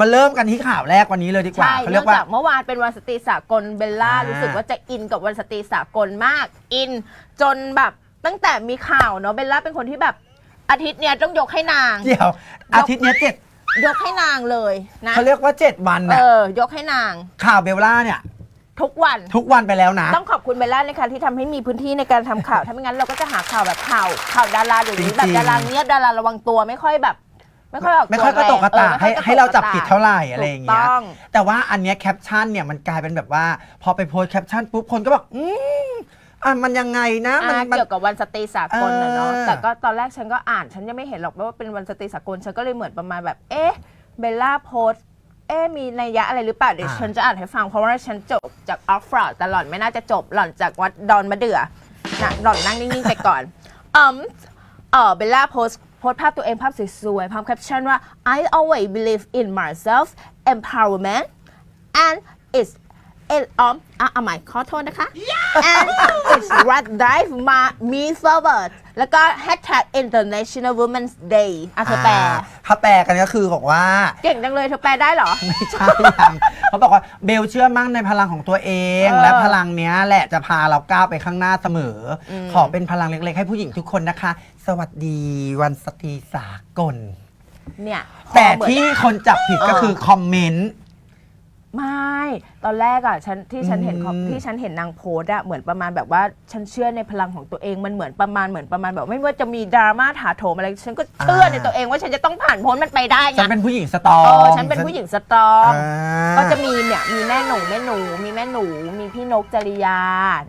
มาเริ่มกันที่ข่าวแรกวันนี้เลยดีกว่าใช่เขาเรีเนื่ยอกงว่า จากเมื่อวานเป็นวันสตรีสากลเบลล่าอ่ารู้ รู้สึกว่าจะอินกับวันสตรีสากลมาก อิน จนแบบตั้งแต่มีข่าวเนาะเบลล่าเป็นคนที่แบบอาทิตย์เนี้ยต้องยกให้นาง เดี๋ยว อาทิตย์เนี้ยเจ็ดยกให้นางเลยนะเขาเรียกว่าเจ็ดวันเอน่ะอยกให้นาง ข่าวเบลล่าเนี่ย ทุกวัน ทุกวันไปแล้วนะ ต้องขอบคุณเบลล่าเลยค่ะที่ทำให้มีพื้นที่ในการทำข่าว ถ้าไม่งั้นเราก็จะหาข่าวแบบข่าวข่าวดาราเดี๋ยวนี้จริงๆ แบบดาราเงียบดาราระวังตัวไม่ค่อยแบบ ไม่ค่อยออกตัวไม่ค่อยกระตกกระตากแงให้ออไม่ค่อยให้เราจับกะตกผิดเท่าไหร่อะไรอย่างเงี้ย ถูกต้อง แต่ว่าอันเนี้ยแคปชั่นเนี่ยมันกลายเป็นแบบว่า พอไปโพสต์แคปชั่นปุ๊บคนก็บอกอืมอะมันยังไงนะมันอ่ามัน เกี่ยวกับวันสตรีสากลนะเนาะ เออแต่ก็ตอนแรกฉันก็อ่าน ฉันยังไม่เห็นหรอกว่าเป็นวันสตรีสากล ฉันก็เลยเหมือนประมาณแบบ เอ๊ะ เบลล่าโพสต์ เอ๊ะ มีนัยยะอะไรหรือเปล่า เดี๋ยวฉันจะอ่านให้ฟัง เพราะว่าฉันจบจากออฟฟรอดแต่หล่อนไม่น่าจะจบ หล่อนจากวัดดอนมะเดื่อนะหล่อนนั่งนิ่งๆไปก่อนอืมเออเบลล่าโพสต์ โพสต์ภาพตัวเองภาพสวยๆพร้อมแคปชั่นว่า I always believe in myself empowerment and it's it um อะเอาใหม่ขอโทษนะคะ and it's what drive my me forward แล้วก็ hashtag international women's day อะเธอแปลาถ้าแปลกันก็คือบอกว่า เก่งจังเลยเธอแปลได้เหรอ ไม่ใช่ยัง เขาบอกว่าเบลเชื่อมั่นในพลังของตัวเอง เออและพลังเนี้ยแหละจะพาเราก้าวไปข้างหน้าเสมออม ขอเป็นพลังเล็ก ๆ ให้ผู้หญิงทุกคนนะคะ สวัสดีวันสตรีสากล เนี่ยพอแต่เหมือน ที่คนจับผิดก็เออคือคอมเมนต์ ไม่ ตอนแรกอะฉันที่ฉันเห็นอืม ที่ฉันเห็นนางโพสต์อะเหมือนประมาณแบบว่าฉันเชื่อในพลังของตัวเองมันเหมือนประมาณเหมือนประมาณแบบไม่ว่าจะมีดราม่าถาโถมอะไรฉันก็เชื่อในตัวเองว่าฉันจะต้องผ่านพ้นมันไปได้ไงฉันเป็นผู้หญิงสตรองเออฉันเป็นผู้หญิงสตรอง อ่า ก็จะมีเนี่ยมีแม่หนูแม่หนู มีแม่หนู มีพี่นกจริยา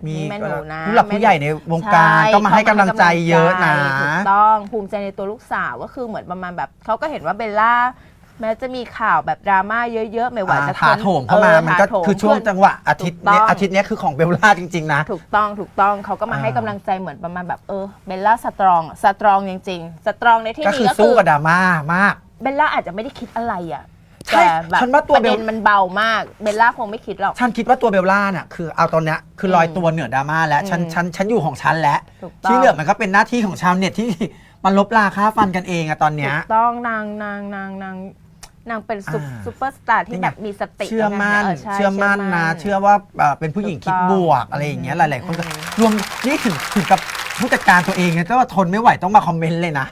มีแม่หนูนะผู้หลักผู้ใหญ่ในวงการช่ก็มาให้กำลังใจเยอะนะ ถูกต้องภูมิใจในตัวลูกสาวก็คือเหมือนประมาณแบบเขาก็เห็นว่าเบลล่า แม้จะมีข่าวแบบดราม่าเยอะๆ ไม่ว่าจะถาโถมเข้ามาออมันก็ถาโถมคือช่วงจังหวะอาทิตย์เนี้ยถูกต้องอาทิตย์เนี้ยคือของเบลล่าจริง ๆ นะ ถูกต้องถูกต้องเขาก็มาอ่าให้กำลังใจเหมือนประมาณแบบเออเบลล่าสตรองสตรองจริงๆสตรองในที่ก็นี้คือก็คืสู้อกับดราม่ามากเบลล่าอาจจะไม่ได้คิดอะไรอะใช่แต่แบบฉันว่าตัวประเบลเด็นมันเบามากเบลล่าคงไม่คิดหรอก ฉันคิดว่าตัวเบลล่าเนี่ยคือเอาตอนเนี้ยคือลอยตัวเหนือดราม่าแล้วฉันอืมฉันฉันอยู่ของฉันแล้วถูกต้องที่เหลือมันก็เป็นหน้าที่ของชาวเน็ตที่มันลบราค่าฟันกันเองอะตอนเนี้ยถูกต้องนางนางนางนาง นางเป็นซุปอ่า ซูเปอร์สตาร์ที่แบบมีสติเชื่อมั่นแล้วไงใเชื่อมั่นนะ เชื่อว่าเอ่อเป็นผู้หญิงคิดบวกอะไรอย่างเงี้ยหลาย ๆ คนก็อืมรวมนี่ถึงถึงกับผู้จัดการตัวเองเนี่ยก็ว่าทนไม่ไหวต้องมาคอมเมนต์เลยนะ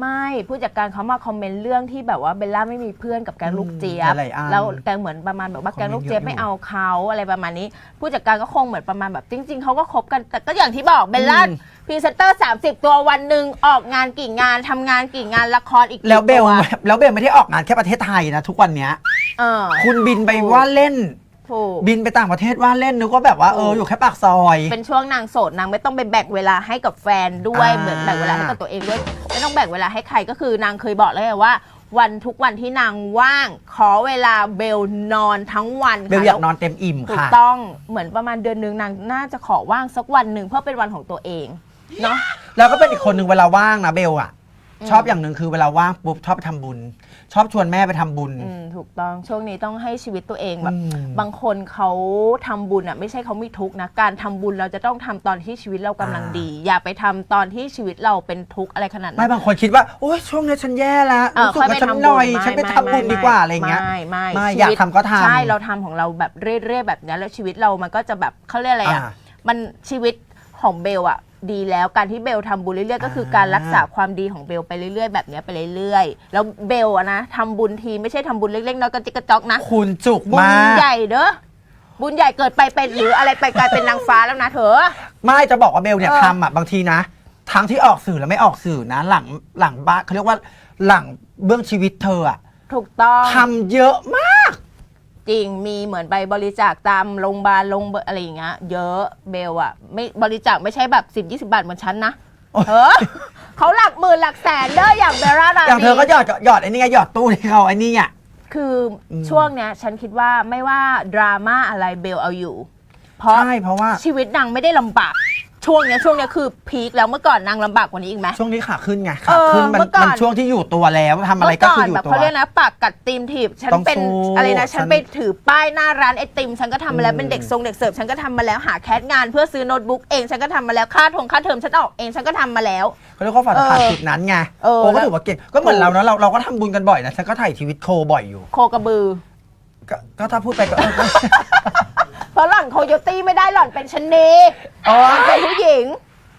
ไม่ผู้จัดการเขามาคอมเมนต์เรื่องที่แบบว่าเบลล่าไม่มีเพื่อนกับแก๊งลูกเจี๊ยบ หลายๆอันแล้วแกเหมือนประมาณแบบว่าแก๊งลูกเจี๊ยบคอมเมนต์เยอะอยู่ ไม่เอาเขาอะไรประมาณนี้ ผู้จัดการก็คงเหมือนประมาณแบบจริง ๆเขาก็คบกันแต่ก็อย่างที่บอกเบลล่าอืม พรีเซนเตอร์ 30 ตัววันหนึ่งออกงานกี่งานทำงานกี่งานละครอีกกี่แล้วเบล ตัวแล้วเบลไม่ได้ออกงานแค่ประเทศไทยนะทุกวันเนี้ย เออคุณบินไปถูกว่าเล่น ถูก บินไปต่างประเทศว่าเล่นนึกว่าแบบว่าเออถูกอยู่แค่ปากซอย เป็นช่วงนางโสดนางไม่ต้องไปแบ่งเวลาให้กับแฟนด้วยอ่า เหมือนแบ่งเวลาให้กับตัวเองด้วยไม่ต้องแบ่งเวลาให้ใครก็คือนางเคยบอกเลยว่า วันทุกวันที่นางว่าง ขอเวลาเบลนอนทั้งวันเบลค่ะอยากนอนเต็มอิ่มถูกค่ะ ต้องเหมือนประมาณเดือนหนึงนางน่าจะขอว่างสักวันหนึ่งเพื่อเป็นวันของตัวเอง เนาะแล้วก็เป็นอีกคนหนึ่งเวลาว่างนะเบลอะอืมชอบอย่างหนึ่งคือเวลาว่างปุ๊บชอบไปทำบุญ ชอบชวนแม่ไปทำบุญ อืมถูกต้องช่วงนี้ต้องให้ชีวิตตัวเองแบบอืมบางคนเขาทำบุญอะไม่ใช่เขามีทุกข์นะการทำบุญเราจะต้องทำตอนที่ชีวิตเรากำลังดี อย่าไปทำตอนที่ชีวิตเราเป็นทุกข์อะไรขนาดนั้นไม่บางคนคิดว่าโอ้ยช่วงนี้ฉันแย่แล้วเออรู้สึกค่อยว่าไปฉันทำบุญหน่อยไม่ฉันไปไม่ทำบุญไม่ดีกว่าอะไรอย่างเงี้ย ไม่ไม่ไม่ชีอยากวิตทำก็ทำใช่เราทำของเราแบบเรื่อยๆแบบเนี้ยแล้วชีวิตเรามันก็จะแบบเขาเรียกอะไรอะอ่า มันชีวิตของเบลอะ ดีแล้วการที่เบลทำบุญเรื่อยๆก็คือการรักษาความดีของเบลไปเรื่อยๆ แบบเนี้ยไปเรื่อยๆ แล้วเบลอะนะทำบุญทีไม่ใช่ทำบุญเล็กๆน้อยกระจิกกระจอกนะ คุณจุกบุญมากใหญ่เด้อ บุญใหญ่เกิดไปเป็นหรืออะไรไปกลายเป็นนางฟ้าแล้วนะเถอะ ไม่จะบอกว่าเบลเนี่ยเออ ทำอะบางทีนะ ทั้งที่ออกสื่อและไม่ออกสื่อนะ หลังหลังบ้านเขาเรียกว่าหลังเบื้องชีวิตเธออะถูกต้อง ทำเยอะมาก จริงมีเหมือนไปบริจาคตามโรงพยาบาลโรงพยาบาลอะไรอย่างเงี้ยเยอะเบลอะไม่บริจาคไม่ใช่แบบสิบยี่สิบาทเหมือนฉันนะโอ้ยเออเขาหลักหมื่นหลักแสนเด้ออย่างเบลล่าราอย่างเธอก็นีหยอดหยอดไอ้นี่ไงหยอดตู้ให้เขาไอ้นี่อะคืออมช่วงเนี้ยฉันคิดว่าไม่ว่าดราม่าอะไรเบลเอาอยู่ เพราะใช่เพราะว่าชีวิตนางไม่ได้ลำบาก ช่วงเนี้ยช่วงเนี้ยคือพีคแล้วเมื่อก่อนนางลำบากกว่านี้อีกไหม ช่วงนี้ขาขึ้นไงเอขาอขึ้นมันเมื่อก่อน มันช่วงที่อยู่ตัวแล้วทำอะไรก็คืออยู่แบบตัว เขาเรียกนะปากกัดตีมถีบฉันต้องเป็นสู้อะไรนะ ฉัฉันนไปถือป้ายหน้าร้านไอติม ฉันก็ทำมาแล้วอืม เป็นเด็กทรงเด็กเสิร์ฟฉันก็ทำมาแล้วหาแคสงานเพื่อซื้อโน้ตบุ๊กเองฉันก็ทำมาแล้วค่าทงค่าเทอมฉันออกเองฉันก็ทำมาแล้ว เขาเรียกว่าฝ่าเออผ่านจุดนั้นไงเออโอ้ก็แล้ว ถือว่าเก่งก็เหมือนเรานะเราเราก็ทำบุญกันบ่อยนะฉันก็ถ่ายชีวิตโคบ่อยอยู่ โคกระบือ ก็ก็ถ้าพูดไปก็เออก็ เพราะหล่อนโคโยตี้ไม่ได้หล่อนเป็นชะนีอ๋อ หล่อนเป็นผู้หญิง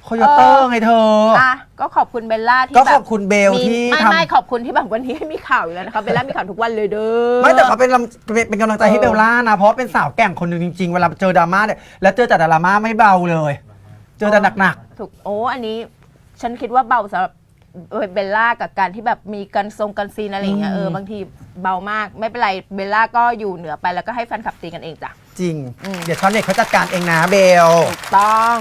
โคโยเตอร์ไงเธอ อะก็ขอบคุณเบลล่าที่ก็แบขอบคุณเบลมีที่ไม่ทำไม่ขอบคุณที่แบบวันนี้ให้มีข่าวอยู่แล้วนะคะเบลล่ามีข่าวทุกวันเลยเด้อ ไม่แต่เขาเป็นกำลังเป็นเป็นกำลังใจให้เออเบลล่านะ เพราะเป็นสาวแกร่งคนหนึ่งจริงๆ เวลาเจอดราม่าเนี่ยแล้วเจอแต่ดราม่าไม่เบาเลย เจอแต่หนัก ถูกโอ้อันนี้ ฉันคิดว่าเบาสำหรับเบลล่ากับการที่แบบมีกันทรงกันซีนอะไรอย่างเงี้ยอืมเออบางทีเบามาก ไม่เป็นไรเบลล่าก็อยู่เหนือไปแล้วก็ให้แฟนคลับตีกันเองจ้ะๆ จริงอืมเดี๋ยวชาวเน็ตเขาจัดการเองนะเบล ถูกต้อง